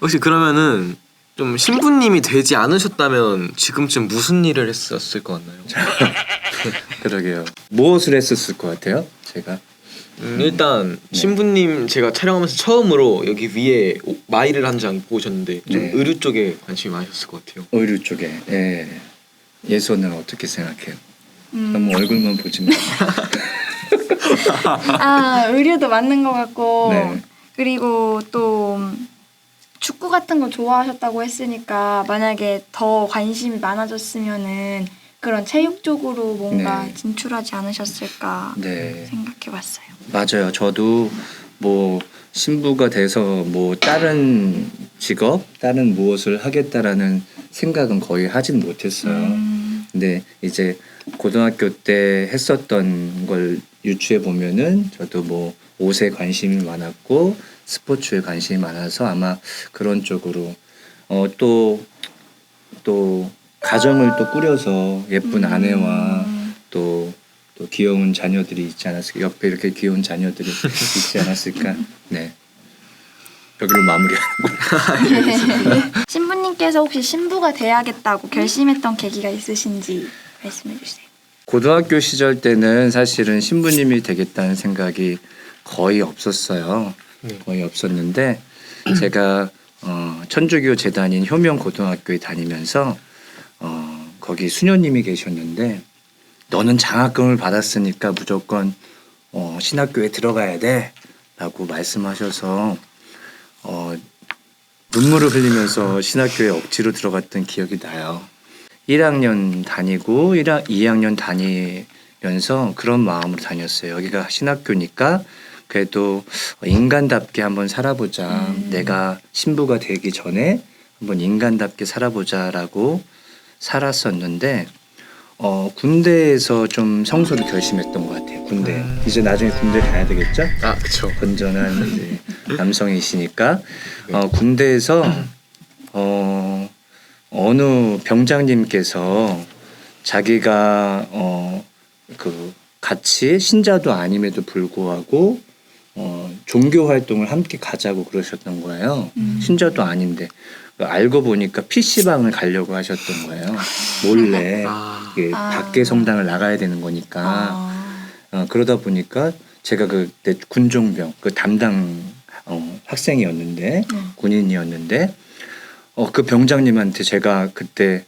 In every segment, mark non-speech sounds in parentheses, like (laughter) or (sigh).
혹시 그러면은 좀 신부님이 되지 않으셨다면 지금쯤 무슨 일을 했었을 것 같나요? (laughs) 그러게요. 무엇을 했었을 것 같아요? 제가 음, 일단 신부님 제가 촬영하면서 처음으로 여기 위에 오- 마이를 한장 보셨는데 좀 네. 의류 쪽에 관심이 많으셨을 것 같아요. 의류 쪽에 예. 예소는 어떻게 생각해요? 음, 너무 얼굴만 보지 마. (laughs) 아 의류도 맞는 것 같고 네. 그리고 또 축구 같은 거 좋아하셨다고 했으니까 만약에 더 관심이 많아졌으면은 그런 체육 쪽으로 뭔가 네. 진출하지 않으셨을까 네. 생각해봤어요. 맞아요. 저도 뭐 신부가 돼서 뭐 다른 직업, 다른 무엇을 하겠다라는 생각은 거의 하진 못했어요. 음, 근데 이제 고등학교 때 했었던 걸 유추해 보면은 저도 뭐 옷에 관심이 많았고 스포츠에 관심이 많아서 아마 그런 쪽으로 어 또 또 가정을 또 꾸려서 예쁜 아내와 음, 또, 또 귀여운 자녀들이 있지 않았을까 옆에 이렇게 귀여운 자녀들이 (laughs) 있지 않았을까. 네. 여기로 마무리하는 (laughs) 신부님께서 혹시 신부가 돼야겠다고 결심했던 계기가 있으신지 말씀해 주세요. 고등학교 시절 때는 사실은 신부님이 되겠다는 생각이 거의 없었어요. 네. 거의 없었는데 제가 어, 천주교 재단인 효명 고등학교에 다니면서 어, 거기 수녀님이 계셨는데 너는 장학금을 받았으니까 무조건 어, 신학교에 들어가야 돼라고 말씀하셔서 어, 눈물을 흘리면서 신학교에 억지로 들어갔던 기억이 나요. 1학년 다니고 1학, 2학년 다니면서 그런 마음으로 다녔어요. 여기가 신학교니까 그래도 인간답게 한번 살아보자. 음. 내가 신부가 되기 전에 한번 인간답게 살아보자라고 살았었는데 어, 군대에서 좀 성소를 결심했던 것 같아요. 군대. 음. 이제 나중에 군대 가야 되겠죠? 아 그쵸. 건전한 (laughs) 이제 남성이시니까 어, 군대에서 어, 어느 병장님께서 자기가 어, 그 같이 신자도 아님에도 불구하고 어, 종교 활동을 함께 가자고 그러셨던 거예요. 음. 신자도 아닌데 알고 보니까 PC방을 가려고 하셨던 거예요. 몰래 아, 이게 아. 밖에 성당을 나가야 되는 거니까. 아, 어, 그러다 보니까 제가 그때 군종병 그 담당 어, 학생이었는데 네. 군인이었는데 어, 그 병장님한테 제가 그때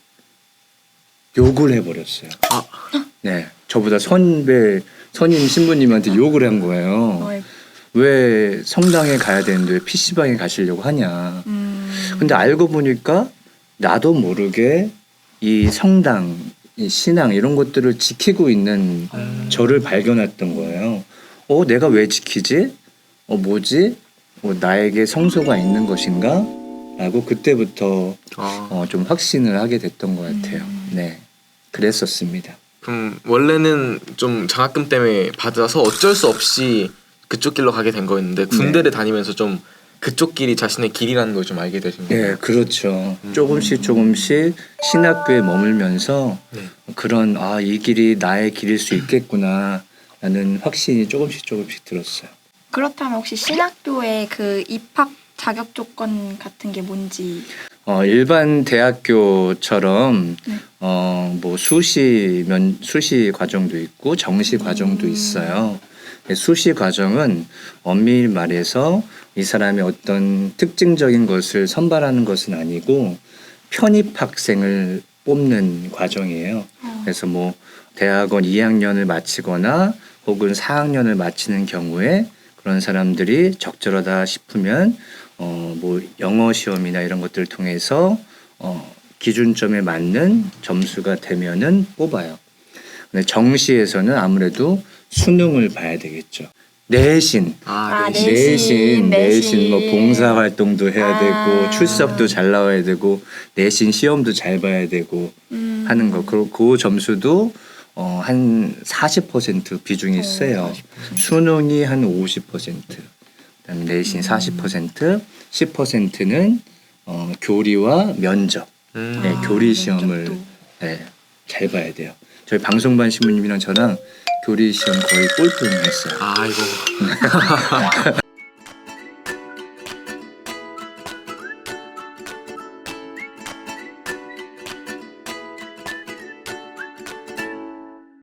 욕을 해버렸어요. 아. 네, 저보다 선배 선임 신부님한테 욕을 한 거예요. 어이, 왜 성당에 가야 되는데 왜 PC방에 가시려고 하냐. 음, 근데 알고 보니까 나도 모르게 이 성당, 이 신앙 이런 것들을 지키고 있는 음. 저를 발견했던 거예요. 어, 내가 왜 지키지? 어, 뭐지? 어, 나에게 성소가 있는 것인가? 라고 그때부터 아. 어, 좀 확신을 하게 됐던 것 같아요. 음. 네. 그랬었습니다. 그럼 원래는 좀 장학금 때문에 받아서 어쩔 수 없이 그쪽 길로 가게 된 거였는데 군대를 다니면서 좀 그쪽 길이 자신의 길이라는 걸 좀 알게 되신 네, 거예요. 그렇죠. 음. 조금씩 조금씩 신학교에 머물면서 네. 그런 아, 이 길이 나의 길일 수 있겠구나. 라는 확신이 조금씩 조금씩 들었어요. 그렇다면 혹시 신학교의 그 입학 자격 조건 같은 게 뭔지 어, 일반 대학교처럼 네. 어, 뭐 수시 면 수시 과정도 있고 정시 과정도 음. 있어요. 수시 과정은 엄밀히 말해서 이 사람이 어떤 특징적인 것을 선발하는 것은 아니고 편입 학생을 뽑는 과정이에요. 어, 그래서 뭐 대학원 2학년을 마치거나 혹은 4학년을 마치는 경우에 그런 사람들이 적절하다 싶으면 어 뭐 영어 시험이나 이런 것들을 통해서 어 기준점에 맞는 점수가 되면은 뽑아요. 근데 정시에서는 아무래도 수능을 봐야 되겠죠. 내신, 아, 아, 네. 내신. 내신, 내신, 뭐 내신. 봉사 활동도 해야 아. 되고 출석도 잘 나와야 되고 내신 시험도 잘 봐야 되고 음, 하는 거. 그리고 그 점수도 어, 한 40% 비중이 어, 세요. 40%. 수능이 한 50%, 그다음에 내신 40%, 10%는 어, 교리와 면접, 음. 네, 아, 교리 시험을 면접도. 네, 잘 봐야 돼요. 저희 방송반 신부님이랑 저랑 교리 시험 거의 꼴등했어요. 아 이거 (laughs)